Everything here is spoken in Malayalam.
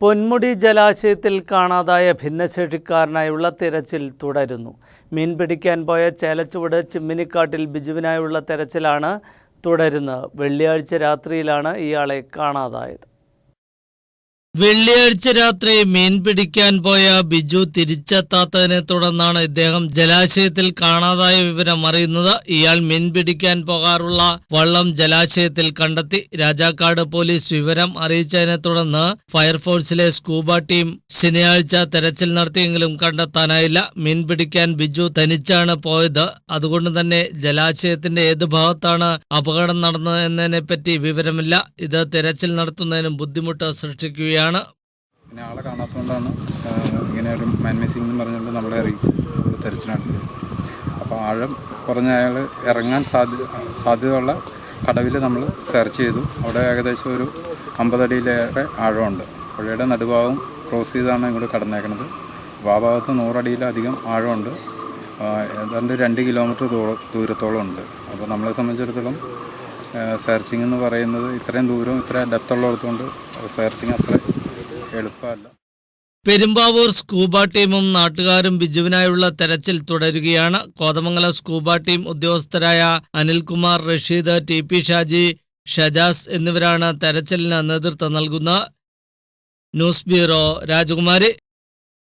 പൊന്മുടി ജലാശയത്തിൽ കാണാതായ ഭിന്നശേഷിക്കാരനായുള്ള തിരച്ചിൽ തുടരുന്നു. മീൻ പിടിക്കാൻ പോയ ചേലച്ചുവട് ചിമ്മിനിക്കാട്ടിൽ ബിജുവിനായുള്ള തിരച്ചിലാണ് തുടരുന്നത്. വെള്ളിയാഴ്ച രാത്രിയിലാണ് ഇയാളെ കാണാതായത്. വെള്ളിയാഴ്ച രാത്രി മീൻ പിടിക്കാൻ പോയ ബിജു തിരിച്ചെത്താത്തതിനെ തുടർന്നാണ് ഇദ്ദേഹം ജലാശയത്തിൽ കാണാതായ വിവരം അറിയുന്നത്. ഇയാൾ മീൻ പിടിക്കാൻ പോകാറുള്ള വള്ളം ജലാശയത്തിൽ കണ്ടെത്തി. രാജാക്കാട് പോലീസ് വിവരം അറിയിച്ചതിനെ തുടർന്ന് ഫയർഫോഴ്സിലെ സ്കൂബ ടീം ശനിയാഴ്ച തെരച്ചിൽ നടത്തിയെങ്കിലും കണ്ടെത്താനായില്ല. മീൻ പിടിക്കാൻ ബിജു തനിച്ചാണ് പോയത്. അതുകൊണ്ട് തന്നെ ജലാശയത്തിന്റെ ഏത് ഭാഗത്താണ് അപകടം നടന്നത് എന്നതിനെ പറ്റി വിവരമില്ല. ഇത് തെരച്ചിൽ നടത്തുന്നതിനും ബുദ്ധിമുട്ട് സൃഷ്ടിക്കുകയാണ്. പിന്നെ ആളെ കാണാത്തതുകൊണ്ടാണ് ഒരു എന്ന് നമ്മളെ അപ്പോൾ ആഴം കുറഞ്ഞ അയാൾ ഇറങ്ങാൻ സാധ്യത സാധ്യതയുള്ള കടവിൽ നമ്മൾ സെർച്ച് ചെയ്തു. അവിടെ ഏകദേശം ഒരു അമ്പതടിയിലേറെ ആഴമുണ്ട്. പുഴയുടെ നടുഭാഗം ക്രോസ് ചെയ്താണ് ഇങ്ങോട്ട് കടന്നേക്കുന്നത് അപ്പോൾ ആ ഭാഗത്ത് നൂറടിയിലധികം ആഴമുണ്ട്. ഏതാണ്ട് രണ്ട് കിലോമീറ്റർ ദൂരത്തോളം ഉണ്ട് അപ്പോൾ നമ്മളെ സംബന്ധിച്ചിടത്തോളം സെർച്ചിങ് എന്ന് പറയുന്നത് ഇത്രയും ദൂരം ഇത്ര ഡെപ്ത് ഉള്ളിടത്തുകൊണ്ട് സെർച്ചിങ് അത്ര പെരുമ്പാവൂർ സ്കൂബ ടീമും നാട്ടുകാരും ബിജുവിനായുള്ള തെരച്ചിൽ തുടരുകയാണ്. കോതമംഗലം സ്കൂബ ടീം ഉദ്യോഗസ്ഥരായ അനിൽകുമാർ റഷീദ് ടി പി ഷാജി ഷജാസ് എന്നിവരാണ് തെരച്ചിലിന് നേതൃത്വം നൽകുന്നത്. ന്യൂസ് ബ്യൂറോ രാജകുമാരി.